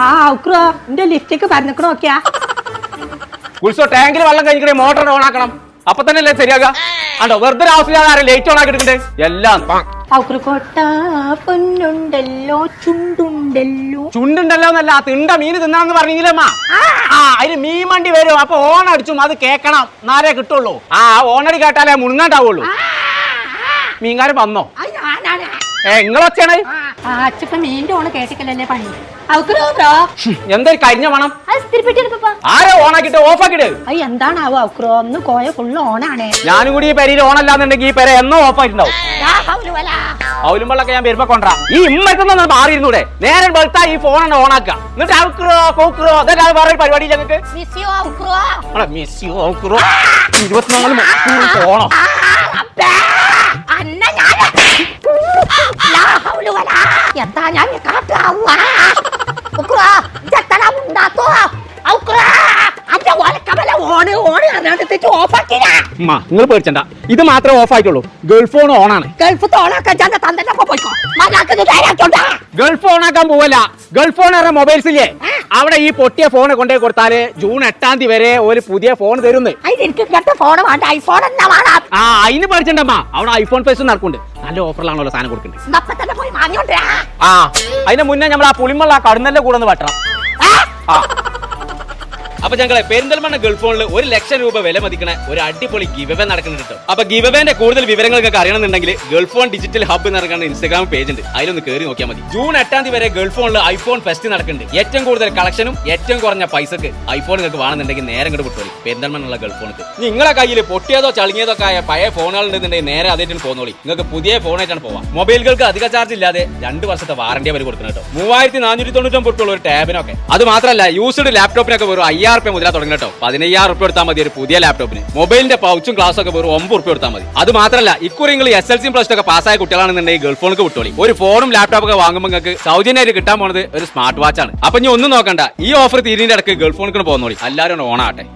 ആ ഔക്രോ എന്റെ ലിഫ്റ്റിക്ക് പറഞ്ഞിക്കണോ നോക്കിയാ? ഉത്സവ ടാങ്കിൽ വെള്ളം കഴിഞ്ഞിട്ട് മോട്ടർ ഓൺ ആക്കണം. അപ്പൊ തന്നെ അല്ലേ ശരിയാക? ആണ്ടോ വെറുതെ ആവശ്യമില്ലാതെ ആരും ലേറ്റ് ഓൺ എല്ലാം. പൊന്നുണ്ടല്ലോ ചുണ്ടുണ്ടല്ലോ. ചുണ്ടുണ്ടല്ലോ എന്നല്ല ആ തിണ്ട മീൻ തിന്നാന്ന് പറഞ്ഞില്ലമ്മ ആ. അതിന് മീൻ വണ്ടി വരും. അപ്പൊ ഓൺ അടിച്ചും അത് കേക്കണം. എന്നാലേ കിട്ടുള്ളൂ. ആ ഓണടി കേട്ടാലേ മുങ്ങാണ്ടാവുള്ളൂ. മീൻകാരൻ വന്നോ? ആ അച്ഛപ്പ ഓണ് കേട്ടിക്കലല്ലേ പണി? അവക്രോ എന്തൊരു കരിഞ്ഞ വേണം ആരോ ഓണാക്കിട്ട് ഓഫ് ആക്കിട്ട് അയ്യ എന്താണാവോ ഔക്രോ ഒന്ന് കോയ ഫുള്ള് ഓണാണേ. ഞാനും കൂടി ഈ പെരയിൽ ഓണല്ലാന്നുണ്ടെങ്കിൽ ഈ പെര എന്നോ ഓഫ് ആയിട്ടുണ്ടാവും. ഞാൻ വരുമ്പോ കൊണ്ടാ ഈ ഇമ്മക്കൊന്നും മാറിയിരുന്നൂടെ? നേരെ വെളുത്താ ഈ ഫോൺ ഓൺ ആക്കുക. എന്നിട്ട് അവക്രോ കോക്രോ അതൊക്കെ വേറെ പരിപാടി ഞങ്ങൾക്ക് ഇരുപത്തിനാല് മണിക്കൂർ പോണം ആ, അബ്ബേ. അന്ന ഞാൻ. യാ ഹൗലുവല. എന്താ ഞാൻ കാട്ടാവുക ഔക്രോ, ഇതെത്തടാ മുണ്ടാത്തോ? ഔക്രോ, അന്റെ ഒലക്കമല ഓണ് ഓണ് അറിയാണ്ട് ഓഫാക്കില്ല അമ്മ നിങ്ങൾ പേടിച്ചണ്ട. ഇത് മാത്രമേ ഓഫ് ആയിട്ടുള്ളൂ ഗൾഫ് ഫോൺ ഓൺ ആണ്. ഗൾഫ് ഞാൻ ഗൾഫ് ഓൺ ആക്കാൻ പോവല്ല. ഗൾഫ് ഫോൺ പറഞ്ഞ മൊബൈൽസ് ഇല്ലേ? അവിടെ ഈ പൊട്ടിയ ഫോൺ കൊണ്ടേ കൊടുത്താൽ ജൂൺ എട്ടാം തീയതി വരെ ഒരു പുതിയ ഫോൺ തരുന്നു. അതിന് എനിക്ക് ഫോൺ വേണ്ട. ഐഫോൺ എന്നാ വേണം. ആ അതിന് പേടിച്ചണ്ടമ്മ അവിടെ ഐഫോൺ ഫേസ് നടക്കുന്നുണ്ട്. നല്ല ഓഫറിലാണല്ലോ സാധനം കൊടുക്കുന്നത് ആ അതിന് മുന്നേ നമ്മൾ ആ പുളിമുള്ള ആ കടുന്നല്ലേ കൂടെ ഒന്ന് വെട്ടണം. ആ. അപ്പൊ ഞങ്ങളെ പെരിന്തൽമണ്ണ ഗൾഫ് ഫോണിൽ ഒരു ലക്ഷം രൂപ വില മതിക്കണ. ഒരു അടിപൊളി ഗിവവേ നടക്കുന്നുണ്ട് അപ്പൊ ഗിവവേന്റെ കൂടുതൽ വിവരങ്ങൾക്കൊക്കെ അറിയണമെന്നുണ്ടെങ്കിൽ ഗൾഫ് ഫോൺ ഡിജിറ്റൽ ഹബ്ബ് പറയുന്ന ഇൻസ്റ്റാഗ്രാം പേജ് ഉണ്ട്. അതിലൊന്ന് കയറി നോക്കിയാൽ മതി. ജൂൺ എട്ടാം തീയതി വരെ ഗൾഫ് ഫോണിൽ ഐഫോൺ ഫെസ്റ്റ് നടക്കുന്നുണ്ട്. ഏറ്റവും കൂടുതൽ കളക്ഷനും ഏറ്റവും കുറഞ്ഞ പൈസക്ക് ഐഫോൺ നിങ്ങൾക്ക് വേണമെന്നുണ്ടെങ്കിൽ നേരെ ഇങ്ങോട്ട് വിട്ടോളി പെരിന്തൽമണ്ണുള്ള ഗൾഫ് ഫോണിക്ക് നിങ്ങളെ കയ്യിൽ പൊട്ടിയതോ ചളിങ്ങിയതോ ആയ പഴയ ഫോണുകൾ ഉണ്ടെന്നുണ്ടെങ്കിൽ നേരെ അതേറ്റിന് പോന്നോളി. നിങ്ങൾക്ക് പുതിയ ഫോണായിട്ടാണ് പോവാം. മൊബൈലുകൾക്ക് അധിക ചാർജ് ഇല്ലാതെ രണ്ട് വർഷത്തെ വാറണ്ടി അവർ കൊടുക്കണം കേട്ടോ മൂവായിരത്തി നാനൂറ്റി ഉള്ള ഒരു ടാബിനൊക്കെ അത് മാത്രമല്ല യൂസ്ഡ് ലാപ്ടോപ്പിനൊക്കെ വെറും അയ്യായിരം റുപ്യ മുതലാ തുടങ്ങി കേട്ടോ. പതിനയ്യായിരം റുപ്യ എടുത്താൽ മതി ഒരു പുതിയ ലാപ്ടോപ്പിന് മൊബൈലിന്റെ പൗച്ചും ക്ലാസ്സും ഒക്കെ വെറും ഒമ്പത് റുപ്യ എടുത്താൽ മതി. അത് മാത്രമല്ല ഇക്കുറി നിങ്ങൾ എസ് എൽ സി പ്ലസ് ഒക്കെ പാസ്സായ കുട്ടികളാണെന്നുണ്ടെങ്കിൽ ഗൾഫ് ഫോണിക്ക് വിട്ടോളി. ഒരു ഫോണും ലാപ്ടോപ്പ് ഒക്കെ വാങ്ങുമ്പോൾ നിങ്ങൾക്ക് സൗജന്യമായിട്ട് കിട്ടാൻ പോണത് ഒരു സ്മാർട്ട് വാച്ച് ആണ്. അപ്പൊ ഇനി ഒന്നും നോക്കണ്ട ഈ ഓഫർ തീരിന്റെ ഇടയ്ക്ക് ഗൾഫ് പോകുന്നോളി എല്ലാവരും ഓണാട്ടെ